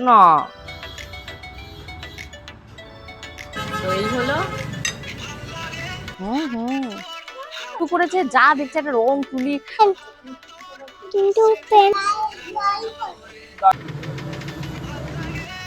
না। তো এই হলো হুম হুম। পুকুরে করেছে যা দেখছে একটা রং তুলি। কিন্তু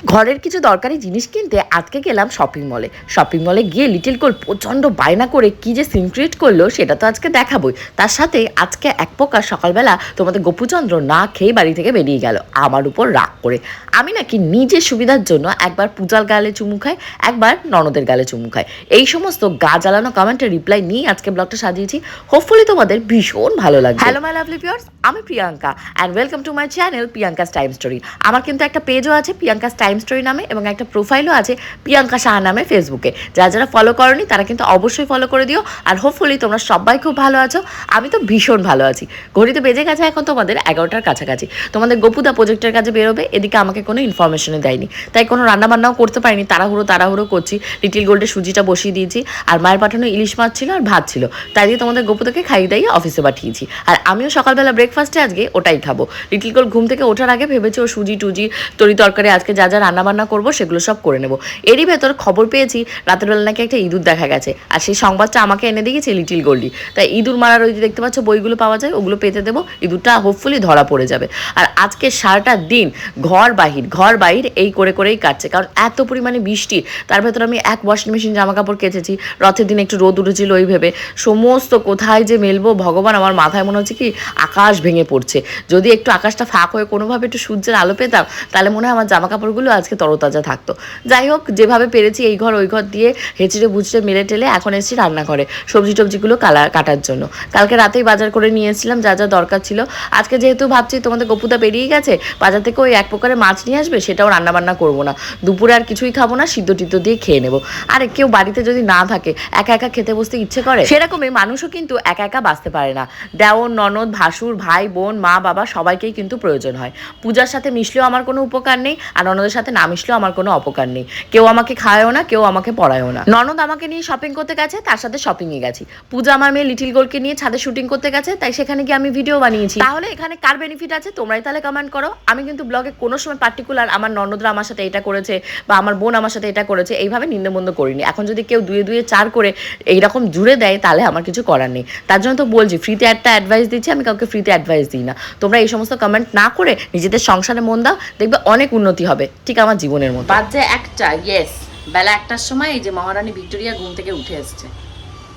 ঘরের কিছু দরকারি জিনিস কিনতে আজকে গেলাম শপিং মলে শপিং মলে গিয়ে লিটিল কোল প্রচণ্ড বায়না করে কি যে সিন ক্রিয়েট করল সেটা তো আজকে দেখাবোই। তার সাথে আজকে এক প্রকার সকালবেলা তোমাদের গোপুচন্দ্র না খেয়ে বাড়ি থেকে বেরিয়ে গেল, আমার উপর রাগ করে। আমি নাকি নিজের সুবিধার জন্য একবার পূজার গালে চুমু খাই, একবার ননদের গালে চুমু খাই। এই সমস্ত গা জ্বালানো কমেন্টের রিপ্লাই নিয়ে আজকে ব্লগটা সাজিয়েছি। হোপফুলি তোমাদের ভীষণ ভালো লাগবে। হ্যালো মাই লাভলি পিওর্স আমি Priyanka and welcome to my channel Priyanka's time story আমার কিন্তু একটা পেজও আছে প্রিয়াঙ্কাস টাইম স্টোরি নামে এবং একটা প্রোফাইলও আছে প্রিয়াঙ্কা সাহা নামে ফেসবুকে যারা যারা ফলো করনি, তারা কিন্তু অবশ্যই ফলো করে দিও। আর হোপফুলি তোমরা সবাই খুব ভালো আছো। আমি তো ভীষণ ভালো আছি। ঘড়িতে বেজে গেছে এখন তোমাদের এগারোটার কাছাকাছি। তোমাদের গোপুদা প্রজেক্টের কাছে বেরোবে, এদিকে আমাকে কোনো ইনফরমেশনে দেয়নি। তাই কোনো রান্নাবান্নাও করতে পারিনি। তাড়াহুড়ো তাড়াহুড়ো করছি। লিটিল গোল্ডের সুজিটা বসিয়ে দিয়েছি। আর মায়ের পাঠানো ইলিশ মাছ ছিল আর ভাত ছিল। তাই দিয়ে তোমাদের গোপুদাকে খাইয়ে দাইয়ে অফিসে পাঠিয়েছি। আর আমিও সকালবেলা ব্রেকফাস্টে আজকে ওটাই খাব। লিটিল গোল্ড ঘুম থেকে ওঠার আগে ভেবেছি ও সুজি টুজি তরি তরকারি আজকে যা যা রান্নাবান্না করব, সেগুলো সব করে নেব। এরই ভেতর খবর পেয়েছি, রাতের বেলা নাকি একটা ইঁদুর দেখা গেছে। আর সেই সংবাদটা আমাকে এনে দিয়েছে লিটিল গোল্ডি তাই ইঁদুর মারার ওই দেখতে পাচ্ছ, বইগুলো পাওয়া যায়, ওগুলো পেতে দেবো, ইঁদুরটা হোপফুলি ধরা পড়ে যাবে। আর আজকে সারাটা দিন ঘর বাহির ঘর বাহির এই করে করেই কাটছে। কারণ এত পরিমাণে বৃষ্টি, তার ভেতর আমি এক ওয়াশিং মেশিন জামা কাপড় কেচেছি, রথের দিন একটু রোদ উঠেছিল ওই ভেবে। সমস্ত কোথায় যে মেলবো, ভগবান, আমার মাথায় মনে হচ্ছে কি আকাশ ভেঙে পড়ছে। যদি একটু আকাশটা ফাঁক হয়ে কোনোভাবে একটু সূর্যের আলো পেতাম, তাহলে মনে হয় আমার জামা কাপড়গুলো আজকে তরতাজা থাকতো। যাই হোক, যেভাবে পেরেছি এই ঘর, ওই ঘর দিয়ে হেঁচড়ে বুঝড়ে মেলে টেলে এখন এসেছি রান্নাঘরে সবজি টবজিগুলো কালা, কাটার জন্য। কালকে রাতেই বাজার করে নিয়ে যা যা দরকার ছিল। আজকে যেহেতু ভাবছি তোমাদের গপুদা বেরিয়ে গেছে, বাজার থেকে ওই এক প্রকারের মাছ নিয়ে আসবে, সেটাও রান্না বান্না করব না। দুপুরে আর কিছুই খাব না, সিদ্ধ টিদ্ধ দিয়ে খেয়ে নেব। আরে, কেউ বাড়িতে যদি না থাকে, একা একা খেতে বসতে ইচ্ছে করে? সেরকমই মানুষও কিন্তু একা একা বাঁচতে পারে না। দেওর, ননদ, ভাসুর, ভাই, বোন, মা, বাবা সবাইকেই কিন্তু প্রয়োজন হয়। পূজার সাথে মিশলেও আমার কোনো উপকার নেই, আর ননদের সাথে না মিশলেও আমার কোনো অপকার নেই। কেউ আমাকে খায়ও না, কেউ আমাকে পড়ায়ও না। ননদ আমাকে নিয়ে শপিং করতে গেছে, তার সাথে শপিংয়ে গেছি। পূজা আমার মেয়ে লিটিল গোলকে নিয়ে ছাদে শুটিং করতে গেছে, তাই সেখানে গিয়ে আমি ভিডিও বানিয়েছি। তাহলে এখানে কার বেনিফিট আছে? তোমরাই তাহলে কমেন্ট করো। আমি কিন্তু ব্লগে কোনো সময় পার্টিকুলার আমার ননদরা আমার সাথে এটা করেছে বা আমার বোন আমার সাথে এটা করেছে, এইভাবে নিন্দমন্দ করিনি। এখন যদি কেউ দুয়ে দুয়ে চার করে এইরকম জুড়ে দেয়, তাহলে আমার কিছু করার নেই। তার জন্য তো বলছি ফ্রিতে একটা অ্যাডভাইস দিচ্ছি, আমি কাউকে ফ্রিতে অ্যাডভাইস দিই না। তোমরা এই সমস্ত কমেন্ট না করে নিজেদের সংসারে মন দাও, দেখবে অনেক উন্নতি হবে। ঠিক আমার জীবনের মতো। বাজে একটা ইয়েস বেলা একটার সময় এই যে মহারানী ভিক্টোরিয়া ঘুম থেকে উঠে এসছে।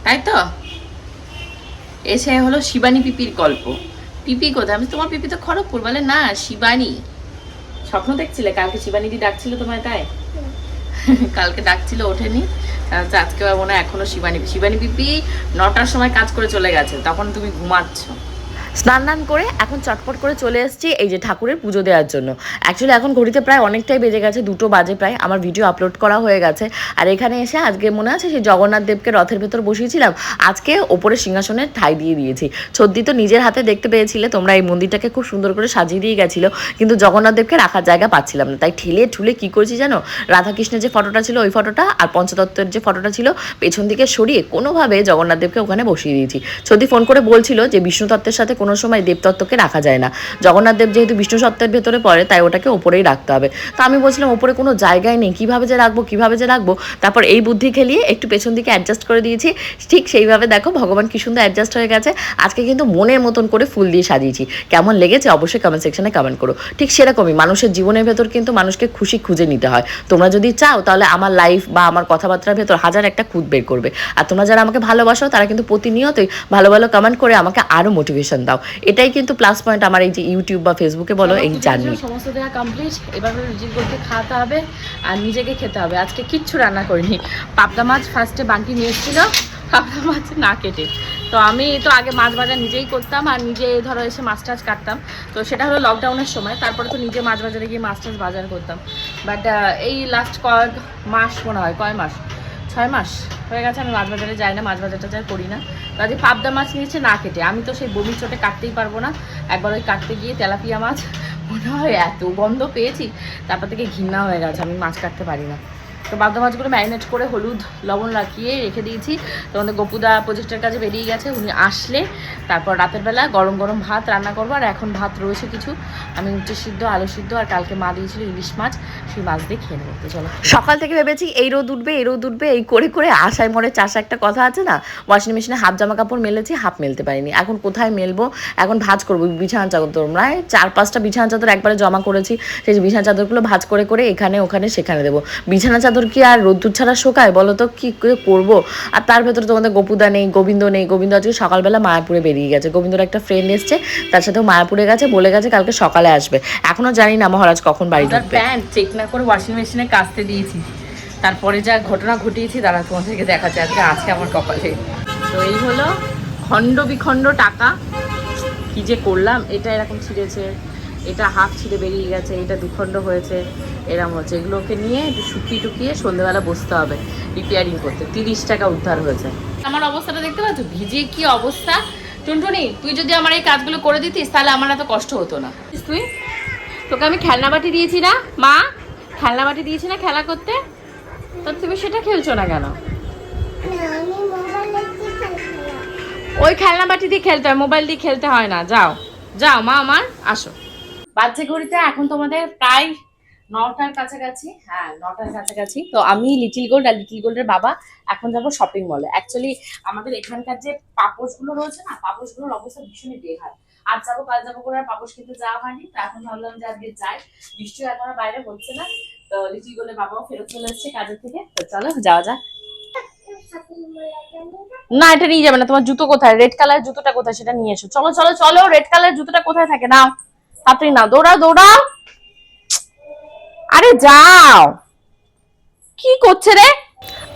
তাই তো? এসে হলো শিবানী পিপির গল্প। পিপি কোথায়? আমি তোমার পিপি তো খড়গপুর। বলে, না, শিবানী। স্বপ্ন দেখছিলে? কালকে শিবানীদি ডাকছিল তোমায় তাই? কালকে ডাকছিল, ওঠেনি। তো আজকে মনে হয় এখনও শিবানী। শিবানী পিপি নটার সময় কাজ করে চলে গেছে। তখন তুমি ঘুমাচ্ছ। স্নান টান করে এখন চটপট করে চলে এসেছি এই যে ঠাকুরের পুজো দেওয়ার জন্য। অ্যাকচুয়ালি এখন ঘড়িতে প্রায় অনেকটাই বেজে গেছে, দুটো বাজে প্রায়। আমার ভিডিও আপলোড করা হয়ে গেছে। আর এখানে এসে আজকে মনে আছে সেই জগন্নাথ দেবকে রথের ভেতর বসিয়েছিলাম? আজকে ওপরে সিংহাসনের ঠাই দিয়ে দিয়েছি। ছদ্দি তো নিজের হাতে দেখতে পেয়েছিলে, তোমরা এই মন্দিরটাকে খুব সুন্দর করে সাজিয়ে দিয়ে গেছিল, কিন্তু জগন্নাথ দেবকে রাখার জায়গা পাচ্ছিলাম না। তাই ঠেলে ঠুলে কি করেছি জানো? রাধাকৃষ্ণের যে ফটোটা ছিল ওই ফটোটা আর পঞ্চতত্ত্বের যে ফটোটা ছিল, পেছন দিকে সরিয়ে কোনোভাবে জগন্নাথ দেবকে ওখানে বসিয়ে দিয়েছি। ছদ্দি ফোন করে বলছিল যে বিষ্ণু তত্ত্বের সাথে কোনো সময় দেবতত্ত্বকে রাখা যায় না। জগন্নাথ দেব যেহেতু বিষ্ণু সত্ত্বের ভেতরে পড়ে, তাই ওটাকে ওপরেই রাখতে হবে। তো আমি বলছিলাম, ওপরে কোনো জায়গায় নেই, কীভাবে যে রাখব, কীভাবে যে রাখব, তারপর এই বুদ্ধি খেলিয়ে একটু পেছন দিকে অ্যাডজাস্ট করে দিয়েছি। ঠিক সেইভাবে দেখো, ভগবান কি সুন্দর অ্যাডজাস্ট হয়ে গেছে। আজকে কিন্তু মনের মতন করে ফুল দিয়ে সাজিয়েছি। কেমন লেগেছে অবশ্যই কমেন্ট সেকশনে কমেন্ট করো। ঠিক সেরকমই মানুষের জীবনের ভেতর কিন্তু মানুষকে খুশি খুঁজে নিতে হয়। তোমরা যদি চাও, তাহলে আমার লাইফ বা আমার কথাবার্তার ভেতর হাজার একটা খুঁত বের করবে। আর তোমরা যারা আমাকে ভালোবাসো, তারা কিন্তু প্রতিনিয়তই ভালো ভালো কমেন্ট করে আমাকে আরও মোটিভেশন দাও। এটাই কিন্তু প্লাস পয়েন্ট আমার এই যে ইউটিউব বা ফেসবুকে বলো এই জার্নি। সমস্ত দেওয়া কমপ্লিট এবার রুজির করতে খাওয়াতে হবে আর নিজেকে খেতে হবে। আজকে কিচ্ছু রান্না করিনি। পাবদা মাছ ফার্স্টে বান্টি নিয়ে এসেছিল পাবদা মাছ না কেটে। তো আমি তো আগে মাছ বাজার নিজেই করতাম আর নিজে ধরো এসে মাছ টাছ কাটতাম। তো সেটা হলো লকডাউনের সময় তারপরে তো নিজে মাছ বাজারে গিয়ে মাছ টাছ বাজার করতাম। বাট এই লাস্ট কয়েক মাস মনে হয় কয় মাস? ছয় মাস হয়ে গেছে, আমি মাছ বাজারে যাই না মাছ বাজারটা যাই করি না। কাজে পাবদা মাছ নিয়েছে না কেটে। আমি তো সেই বমি চোটে কাটতেই পারব না। একবার ওই কাটতে গিয়ে তেলাপিয়া মাছ, মনে হয় এত গন্ধ পেয়েছি, তারপর থেকে ঘৃণা হয়ে গেছে, আমি মাছ কাটতে পারি না। তো বাদ্য মাছগুলো ম্যারিনেট করে হলুদ, লবণ লাগিয়ে রেখে দিয়েছি। তোমাদের গপুদা প্রজেক্টের কাছে বেরিয়ে গেছে, উনি আসলে। তারপর রাতের বেলা গরম গরম ভাত রান্না করব, আর এখন ভাত রয়েছে কিছু। আমি উচ্চ সিদ্ধ, আলু সিদ্ধ, আর কালকে মা দিয়েছিল ইলিশ মাছ, সেই মাছ দিয়ে খেয়ে নেব। চলো। সকাল থেকে ভেবেছি এই রোদ উঠবে, এই রোদ উঠবে, এই করে করে আশায় মরে চাষা একটা কথা আছে না? ওয়াশিং মেশিনে হাফ জামা কাপড় মেলেছি, হাফ মেলতে পারিনি। এখন কোথায় মেলবো? এখন ভাজ করব, বিছানা চাদর এই চার পাঁচটা বিছানা চাদর একবারে জমা করেছি। সেই বিছানা চাদরগুলো ভাজ করে করে এখানে, ওখানে, সেখানে দেবো। বিছানা চাদর কি আর রোদ্দুর ছাড়া শোকায়? বলো তো কি করে করব? আর তার ভেতরে তোমাদের গোপুদা নেই গোবিন্দ নেই। গোবিন্দ আজকে সকালবেলা মায়াপুরে বেরিয়ে গেছে। গোবিন্দর একটা ফ্রেন্ড এসছে তার সাথেও মায়াপুরে গেছে বলে গেছে কালকে সকালে আসবে। এখনও জানি না মহারাজ কখন বাড়ি ঢুকবে। প্যান্ট চেক না করে ওয়াশিং মেশিনে কাচতে দিয়েছি। তারপরে যা ঘটনা ঘটিয়েছি তারা তোমাদেরকে দেখাচ্ছে। আজকে আজকে আমার কপালে। তো এই হলো খণ্ড বিখণ্ড টাকা। কি যে করলাম এটা এরকম ছিঁড়েছে। এটা হাফ ছিঁড়ে বেরিয়ে গেছে, এটা দুখণ্ড হয়েছে এরকম হচ্ছে। এগুলোকে নিয়ে একটু শুকিয়ে টুকিয়ে সন্ধ্যেবেলা বসতে হবে রিপেয়ারিং করতে। তিরিশ টাকা উদ্ধার হয়েছে। আমার অবস্থাটা দেখতে পাচ্ছ? ভিজে কি অবস্থা? টুনটুনি, তুই যদি আমার এই কাজগুলো করে দিতিস, তাহলে আমার এত কষ্ট হতো না। তুই? তোকে আমি খেলনা বাটি দিয়েছি না? মা, খেলনা বাটি দিয়েছি না খেলা করতে? তো তুমি সেটা খেলছো না কেন? ওই খেলনা বাটি দিয়ে খেলতে হয়, মোবাইল দিয়ে খেলতে হয় না। যাও যাও, মা আমার, আসো। বাচ্চা ঘড়িতে এখন তোমাদের প্রায় নটার কাছাকাছি। হ্যাঁ নটার কাছাকাছি। তো আমি লিটিল গোল্ড আর লিটিল গোল্ডের বাবা এখন যাব শপিং মলে অ্যাকচুয়ালি আমাদের এখানকার যে পাপোশগুলো রয়েছে না, পাপোশগুলোর অবস্থা ভীষণই বেহাল। আজ যাব, কাল যাব করে আর পাপোশ কিনতে যাওয়া হয়নি। তো এখন ভাবলাম যে আজকে যাই। বৃষ্টিও এখন আর বাইরে হচ্ছে না। তো লিটিল গোল্ডের বাবাও ফেরত চলে এসছে কাজের থেকে। তো চলো, যাওয়া যাক। না, এটা নিয়ে যাবে না। তোমার জুতো কোথায়? রেড কালার জুতোটা কোথায়? সেটা নিয়ে এসো। চলো চলো চলো রেড কালার জুতোটা কোথায় থাকে? নাও। তাড়াতাড়ি না দৌড়া দৌড়াও। আরে যাও। কি করছে রে?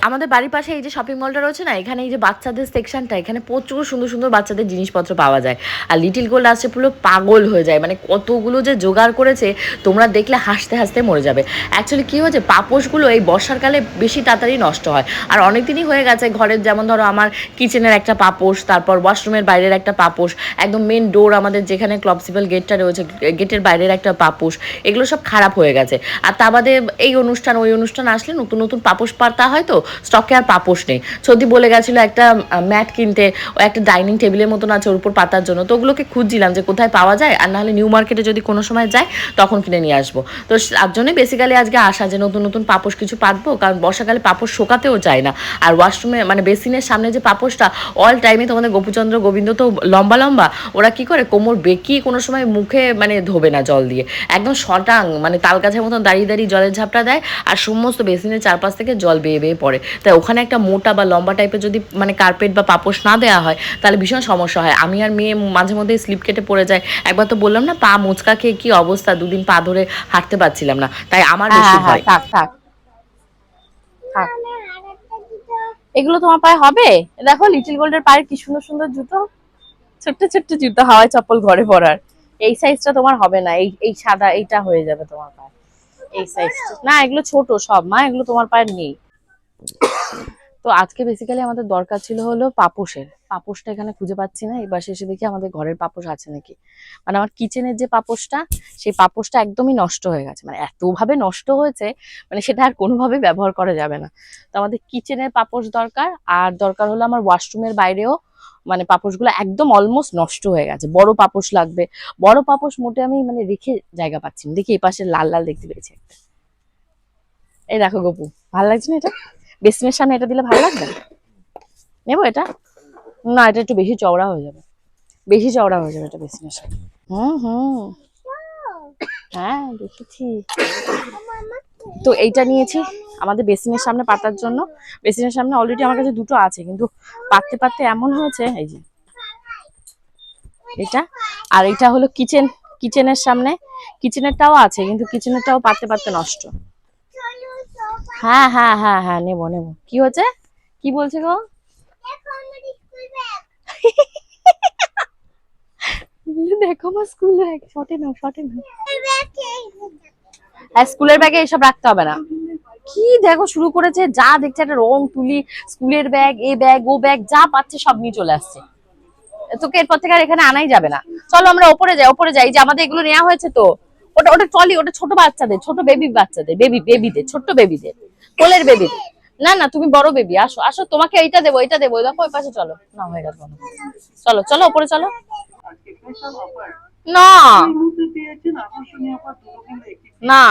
আমাদের বাড়ির পাশে এই যে শপিং মলটা রয়েছে না, এখানে এই যে বাচ্চাদের সেকশনটা এখানে প্রচুর সুন্দর সুন্দর বাচ্চাদের জিনিসপত্র পাওয়া যায়। আর লিটিল গোল্ড আসছে পুরো পাগল হয়ে যায় মানে কতগুলো যে জোগাড় করেছে, তোমরা দেখলে হাসতে হাসতে মরে যাবে। অ্যাকচুয়ালি কী হয়েছে, পাপোশগুলো এই বর্ষাকালে বেশি তাড়াতাড়ি নষ্ট হয়। আর অনেক দিনই হয়ে গেছে, ঘরের যেমন ধরো আমার কিচেনের একটা পাপোশ, তারপর ওয়াশরুমের বাইরের একটা পাপোশ, একদম মেন ডোর আমাদের যেখানে ক্লবসিবল গেটটা রয়েছে গেটের বাইরের একটা পাপোশ, এগুলো সব খারাপ হয়ে গেছে। আর তা বাদে এই অনুষ্ঠান, ওই অনুষ্ঠান আসলে নতুন নতুন পাপোশ পাতা হয় তো স্টকে আর পাপোশ নেই। সত্যি বলে গেছিল একটা ম্যাট কিনতে, ও একটা ডাইনিং টেবিলের মতন আছে ওর উপর পাতার জন্য। তো ওগুলোকে খুঁজছিলাম যে কোথায় পাওয়া যায়, আর নাহলে নিউ মার্কেটে যদি কোনো সময় যায় তখন কিনে নিয়ে আসব। তো তার জন্যই বেসিক্যালি আজকে আসা যে নতুন নতুন পাপোশ কিছু পাতবো, কারণ বর্ষাকালে পাপোশ শোকাতেও যায় না। আর ওয়াশরুমে মানে বেসিনের সামনে যে পাপোশটা অল টাইমে তোমাদের গোপুচন্দ্র, গোবিন্দ তো লম্বা লম্বা, ওরা কি করে, কোমর বেঁকিয়ে কোনো সময় মুখে মানে ধোবে না জল দিয়ে। একদম শটাং মানে তাল গাছের মতন দাঁড়িয়ে দাঁড়িয়ে জলের ঝাপটা দেয়, আর সমস্ত বেসিনের চারপাশ থেকে জল বেয়ে বেয়ে পড়ে। তাই ওখানে একটা মোটা বা লম্বা টাইপের যদি মানে কার্পেট বা পাপোশ না দেওয়া হয় তাহলে ভীষণ সমস্যা হয়। আমি আর মেয়ে মাঝে মধ্যে স্লিপ কেটে পড়ে যায় একবার তো বললাম না পা মুচকা খেয়ে কি অবস্থা? দুদিন পা ধরে হাঁটতে পারছিলাম না। তাই আমার বেশি ভয়। থাক থাক। থাক। আমি আরেকটা জুতো এগুলো তোমার পায়ে হবে? দেখো লিটিল গোল্ডের পায়ের কি সুন্দর সুন্দর জুতো। ছোট্ট ছোট্ট জুতো হাওয়াই চপ্পল ঘরে পরার। এই সাইজটা তোমার হবে না। এই এই সাদা এইটা হয়ে যাবে তোমার পায়ে। এই সাইজটা না এগুলো ছোট সব মা। এগুলো তোমার পায়ে নেই। তো আজকে বেসিক্যালি আমাদের দরকার ছিল হলো পাপোশের। পাপোশটা এখানে খুঁজে পাচ্ছি না। এবার শেষে দেখি আমাদের ঘরের পাপোশ আছে নাকি। মানে আমার কিচেনের যে পাপোশটা, সেই পাপোশটা একদমই নষ্ট হয়ে গেছে। মানে এতভাবে নষ্ট হয়েছে মানে সেটা আর কোনোভাবে ব্যবহার করা যাবে না। তো আমাদের কিচেনের পাপোশ দরকার। আর দরকার হলো আমার ওয়াশরুমের বাইরেও মানে পাপোশগুলো একদম অলমোস্ট নষ্ট হয়ে গেছে। বড় পাপোশ লাগবে। বড় পাপোশ মোটে আমি মানে রেখে জায়গা পাচ্ছি দেখি এই পাশে লাল লাল দেখতে পেয়েছি একটা। এই দেখো গপু, ভালো লাগছে না এটা? বেসিনের সামনে এটা দিলে ভালো লাগবে? নেব এটা? না, এটা একটু বেশি চওড়া হয়ে যাবে। বেশি চওড়া হয়ে যাবে এটা বেসিনের সামনে হুম হুম। হ্যাঁ দেখেছি। তো এইটা নিয়েছি আমাদের বেসিনের সামনে পাতার জন্য। বেসিনের সামনে অলরেডি আমার কাছে দুটো আছে, কিন্তু পাততে পাততে এমন হয়েছে, এই যে। এটা? আর এটা হলো কিচেন কিচেনের সামনে। কিচেনেরটাও আছে, কিন্তু কিচেনেরটাও পাততে পাততে নষ্ট। হ্যাঁ হ্যাঁ হ্যাঁ হ্যাঁ নেব নেব। কি হচ্ছে কি বলছে গো? দেখো আমার স্কুল ব্যাগ শটে নাও শটে নাও। স্কুলের ব্যাগে এসব রাখতে হবে না। কি দেখো শুরু করেছে যা দেখছে একটা রং তুলি স্কুলের ব্যাগ এ ব্যাগ ও ব্যাগ যা পাচ্ছে সব নিয়ে চলে আসছে। তোকে এরপর থেকে আর এখানে আনাই যাবে না। চলো আমরা ওপরে যাই ওপরে যাই। যে আমাদের এগুলো নেওয়া হয়েছে তো। ওটা ওটা ট্রলি ওটা ছোট বাচ্চাদের ছোট বেবি বাচ্চাদের বেবি বেবিদের ছোট্ট বেবিদের কোলের বেবি না না তুমি বড় বেবি আসো আসো তোমাকে এইটা দেবো এইটা দেবো ওই দেখো ওই পাশে চলো। না হয়ে গেল। চলো চলো ওপরে চলো। না। না।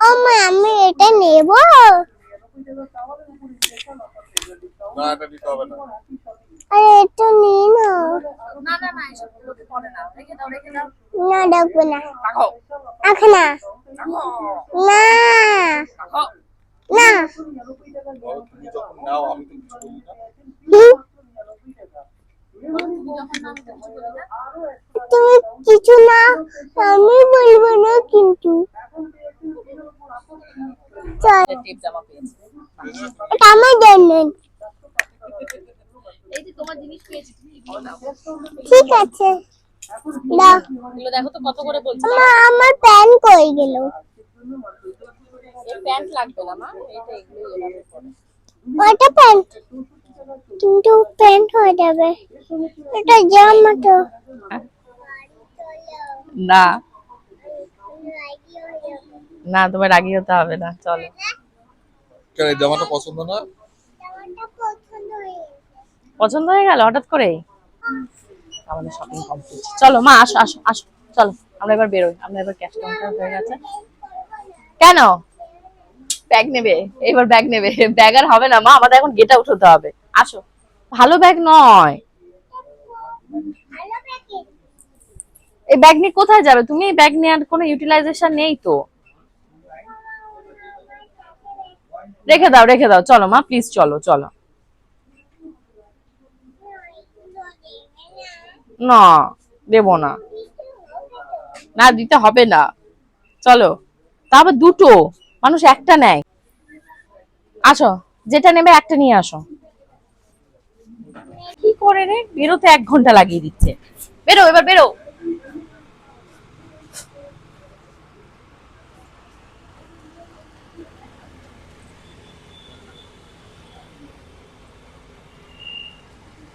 ও আমি এটা নেব? না এটা নিতে হবে না। আরে এটা নিই না না না না এসব লোকে পড়ে না। রেখে দাও রেখে দাও। না ডাকবো না। রাখো। আখ না। না রাখো। না। তুমি নাও আমি তো কিছু না। হুম, তুমি কিছু না আমি বলব না কিন্তু। এটা আমার জন্য। এই যে তোমার জিনিস পেয়েছি তুমি এগুলো দাও ঠিক আছে। দাও। এগুলো দেখো তো কত করে বলছে। মা আমার প্যান কই গেল। এই প্যান্ট লাগবে না মা এইটা এগুলো এভাবে ওটা প্যান্ট। কিন্তু প্যান্ট হয়ে যাবে। এটা জামা তো। না। না তোমার রাগি হতে হবে না। চলো। কেন জামাটা পছন্দ না পছন্দ হয়ে গেল হঠাৎ করেই? আমাদের শপিং কমপ্লিট চলো, মা, আসো আসো আসো, চলো, আমরা এবার বেরোই। আমরা এবার ক্যাশ কাউন্টার হয়ে গেছে। কেন? ব্যাগ নেবে। এবার ব্যাগ নেবে। ব্যাগ আর হবে না, মা, আমাদের এখন গেট হতে হবে। আসো। ভালো ব্যাগ নয়। এই ব্যাগ নিয়ে কোথায় যাবে? তুমি ব্যাগ নেওয়ার কোনো ইউটিলাইজেশন নেই তো। রেখে দাও রেখে দাও। চলো, মা প্লিজ চলো চলো। না, দেব না। না, দিতে হবে না। চলো। তারপর দুটো। মানুষ একটা নেয়। আসো, যেটা নেবে একটা নিয়ে আসো। কি করে রে? বেরোতে এক ঘণ্টা লাগিয়ে দিচ্ছে। বেরো, এবার বেরো।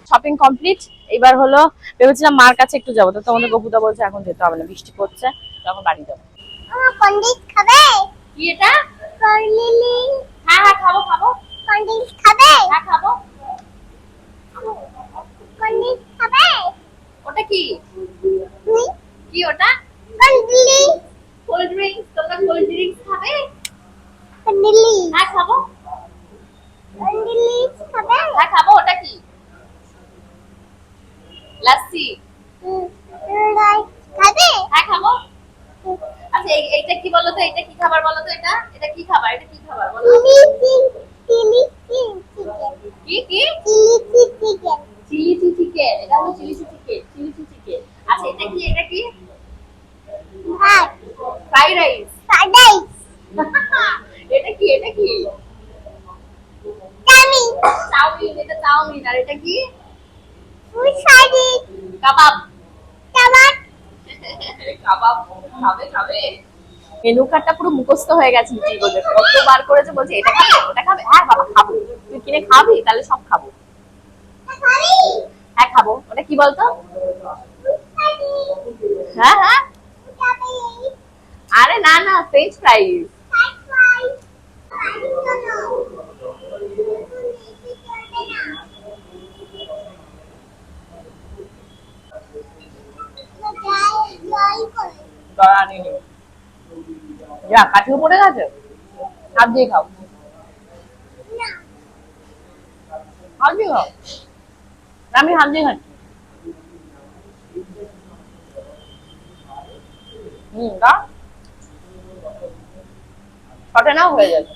শপিং কমপ্লিট এবার হলো, ভেবেছিলাম মার কাছে একটু যাব, তো তোমাদের গপুদা বলছে এখন যেতে হবে না, বৃষ্টি পড়ছে, তখন বাড়ি যাব। খাবে কি এটা করলিলি হ্যাঁ হ্যাঁ খাব খাব পন্ডিত খাবে হ্যাঁ খাব পন্ডিত খাবে ওটা কি তুই কি ওটা পন্ডিলি কোল্ড ড্রিঙ্কস তোমরা কোল্ড ড্রিঙ্কস খাবে পন্ডিলি হ্যাঁ খাব পন্ডিলি খাবে হ্যাঁ খাব ওটা কি লাস্সি রাই খাবে হ্যাঁ খাব আচ্ছা এই- এইটা কি বলো তো এটা কি খাবার বলো তো এটা? এটা কি খাবার? এটা কি খাবার বলো? চিলি চিলি চিকেন কি কি চিলি চিকেন চিলি চিকেন এটা হলো চিলি চিকেন চিলি চিকেন আচ্ছা এটা কি এটা কি? ভাত ফ্রাইড রাইস সাদাই এটা কি এটা কি? চামি চাউমিন এটা চাউমিন আর এটা কি? কাবাব টামাট কাবাব খাবে খাবে। মেনু কার্ডটা পুরো মুখস্থ হয়ে গেছে লিটিল গোদের কতবার করেছে বলছে এটা খাবে ওটা খাবে? হ্যাঁ বাবা খাব। তুই কিনে খাবি তাহলে সব খাব। হ্যাঁ খাব। ওটা কি বলতো? হ্যাঁ হ্যাঁ। আরে না না ফ্রেঞ্চ ফ্রাইজ দরা নিনি যা কাঠিও পড়ে গেছে? হাত দিয়ে খাও। আমি হাত দিয়ে খাচ্ছি। হয়ে যাচ্ছে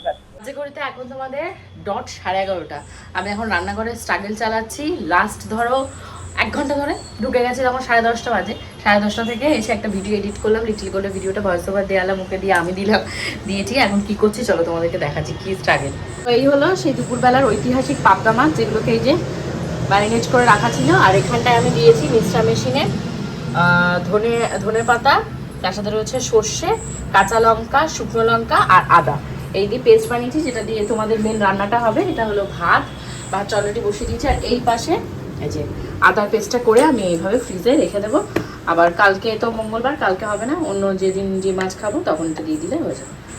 এখন তোমাদের ডট সাড়ে এগারোটা। আমি এখন রান্নাঘরে স্ট্রাগল চালাচ্ছি। লাস্ট ধরো, এক ঘণ্টা ধরে ঢুকে গেছে তখন সাড়ে দশটা বাজে। সাড়ে দশটা থেকে এসে একটা ভিডিও এডিট করলাম লিটিল করে ভিডিওটা ভয়েস ওভার দেওয়ালাম মুখে দিয়ে আমি দিলাম দিয়েছি এখন কি করছি চলো তোমাদেরকে দেখাচ্ছি কি স্ট্রাগেল এই হলো সেই দুপুরবেলার ঐতিহাসিক পাবদা মাছ যেগুলোকে এই যে ম্যারিনেট করে রাখা ছিল, আর এখানটায় আমি দিয়েছি মিক্সচার মেশিনে ধনে ধনে পাতা, তার সাথে রয়েছে সর্ষে, কাঁচা লঙ্কা, শুকনো লঙ্কা আর আদা। এই দিয়ে পেস্ট বানিয়েছি, যেটা দিয়ে তোমাদের মেন রান্নাটা হবে, এটা হলো ভাত। ভাত অলরেডি বসিয়ে দিয়েছি, আর এই পাশে এই যে আদার পেস্টটা করে আমি এইভাবে ফ্রিজে রেখে দেবো। আবার কালকে তো মঙ্গলবার, কালকে হবে না, অন্য যেদিন যে মাছ খাব তখন এটা দিয়ে দিলে হয়ে যাবে।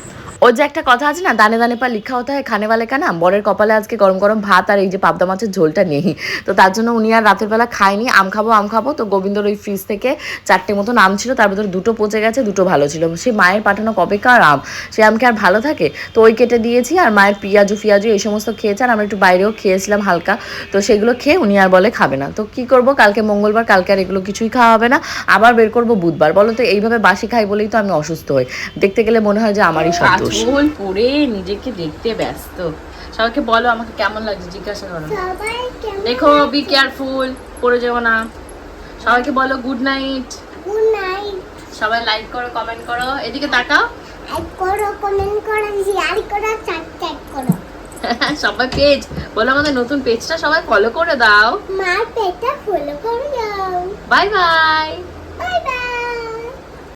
ওর যে একটা কথা আছে না, দানে দানে পা লিখা হতে হয়, খানে বালে কানা, বরের কপালে আজকে গরম গরম ভাত আর এই যে পাবদা মাছের ঝোলটা নেই। তো তার জন্য উনি আর রাতের বেলা খায়নি, আম খাব আম খাব। তো গোবিন্দর ওই ফ্রিজ থেকে চারটে মতন আম ছিল, তার ভিতরে দুটো পচে গেছে, দুটো ভালো ছিল। সে মায়ের পাঠানো কবে কার আম, সে আমকে আর ভালো থাকে? তো ওই কেটে দিয়েছি আর মায়ের পিঁয়াজু ফিয়াজু এই সমস্ত খেয়েছে আর আমরা একটু বাইরেও খেয়েছিলাম হালকা। তো সেগুলো খেয়ে উনি আর বলে খাবে না। তো কি করব, কালকে মঙ্গলবার, কালকে আর এগুলো কিছুই খাওয়া হবে না। আবার বের করব বুধবার। বলো তো এইভাবে বাসি খাই বলেই তো আমি অসুস্থ হই। দেখতে গেলে মনে হয় যে আমারই সন্তোষ। কাজল পরে নিজেকে দেখতে ব্যস্ত। সবাইকে বলো আমাকে কেমন লাগছে? জিজ্ঞাসা করো দেখো বি কেয়ারফুল পড়ে যেও না। সবাইকে বলো গুড নাইট গুড নাইট সবাই লাইক করো কমেন্ট করো। এদিকে তাকাও। লাইক করো কমেন্ট করো শেয়ার করো সাবস্ক্রাইব করো। সবাই পেজ বলো আমাদের নতুন পেজটা সবাই ফলো করে দাও। মার পেটটা ফলো করে দাও। Bye bye bye bye